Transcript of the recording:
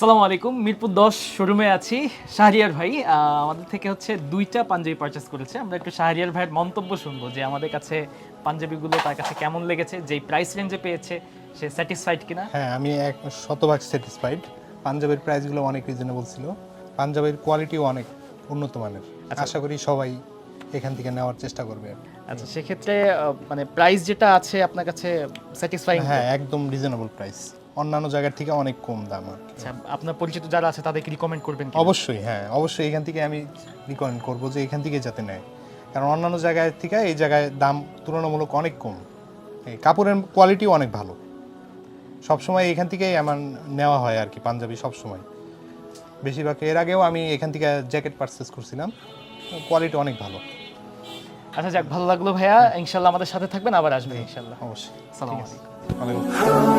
আসসালামু আলাইকুম মিরপুর দশ শোরুমে আছি। শাহরিয়ার ভাই আমাদের থেকে হচ্ছে দুইটা পাঞ্জাবি পারচেস করেছে। আমরা একটু শাহরিয়ার ভাইয়ের মন্তব্য শুনব যে আমাদের কাছে পাঞ্জাবিগুলো তার কাছে কেমন লেগেছে যেই প্রাইস রেঞ্জে পেয়েছে সে স্যাটিসফাইড কিনা? হ্যাঁ আমি এক শতভাগ স্যাটিসফাইড পাঞ্জাবের প্রাইসগুলো অনেক রিজনেবল ছিল। পাঞ্জাবের কোয়ালিটিও অনেক উন্নত মানের। আশা করি সবাই এখান থেকে নেওয়ার চেষ্টা করবে। আচ্ছা সেক্ষেত্রে মানে প্রাইস যেটা আছে আপনার কাছে স্যাটিসফাইং হ্যাঁ একদম রিজনেবল প্রাইস অন্যান্য জায়গার থেকে অনেক কম দাম আর কি। আচ্ছা আপনার পরিচিত যারা আছে তাদেরকে রিকমেন্ড করবেন? অবশ্যই হ্যাঁ অবশ্যই এখান থেকে আমি রিকমেন্ড করব যে এখান থেকে যাতে নেয়। কারণ অন্যান্য জায়গায় থেকে এই জায়গায় দাম তুলনামূলক অনেক কম। এই কাপড়ের কোয়ালিটিও অনেক ভালো। সবসময় এখান থেকেই আমার নেওয়া হয় আর কি পাঞ্জাবি সবসময়। বেশিরভাগ এর আগেও আমি এখান থেকে জ্যাকেট পারচেস করছিলাম। কোয়ালিটি অনেক ভালো। আচ্ছা যাক ভালো লাগল ভাইয়া। ইনশাল্লাহ আমাদের সাথে থাকবেন আবার আসবেন ইনশাল্লাহ। অবশ্যই। সালাম আলাইকুম।